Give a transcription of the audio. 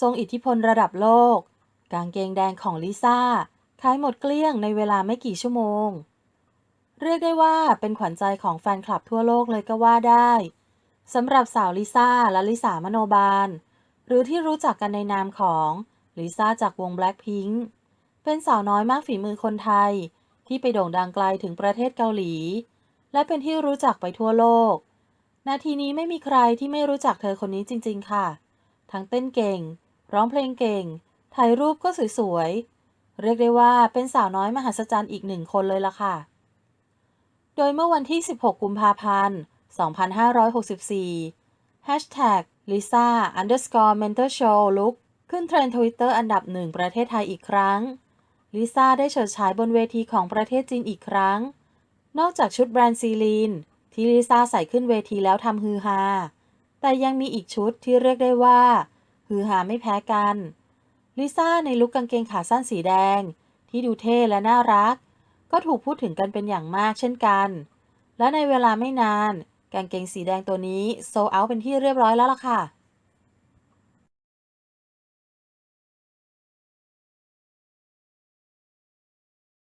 ทรงอิทธิพลระดับโลก กางเกงแดงของลิซ่าขายหมดเกลี้ยงในเวลาไม่กี่ชั่วโมง เรียกได้ว่าเป็นขวัญใจของแฟนคลับทั่วโลกเลยก็ว่าได้สำหรับสาวลิซ่าและลิสามโนบาล หรือที่รู้จักกันในนามของลิซ่าจากวง Blackpink เป็นสาวน้อยมากฝีมือคนไทย ที่ไปโด่งดังไกลถึงประเทศเกาหลี และเป็นที่รู้จักไปทั่วโลก นาทีนี้ไม่มีใครที่ไม่รู้จักเธอคนนี้จริง ๆ ค่ะ ทั้งเต้นเก่ง ร้องเพลงเก่ง ถ่ายรูปก็สวยๆ เรียกได้ว่าเป็นสาวน้อยมหัศจรรย์อีกหนึ่งคนเลยล่ะค่ะ โดยเมื่อวันที่ 16 กุมภาพันธ์ 2564 Hashtag Lisa underscore mentor show look ขึ้นเทรนด์ทวิตเตอร์อันดับหนึ่งประเทศไทยอีกครั้ง ลิซ่าได้เฉิดฉายบนเวทีของประเทศจีนอีกครั้ง นอกจากชุดแบรนด์ซีลีน ที่ลิซ่าใส่ขึ้นเวทีแล้วทำฮือฮา แต่ยังมีอีกชุดที่เรียกได้ว่า ฮือฮาไม่แพ้กัน ลิซ่าในลุคกางเกงขาสั้นสีแดง ที่ดูเท่และน่ารัก ก็ถูกพูดถึงกันเป็นอย่างมากเช่นกัน และในเวลาไม่นาน กางเกงสีแดงตัวนี้โซเอาเป็นที่เรียบร้อยแล้วล่ะค่ะ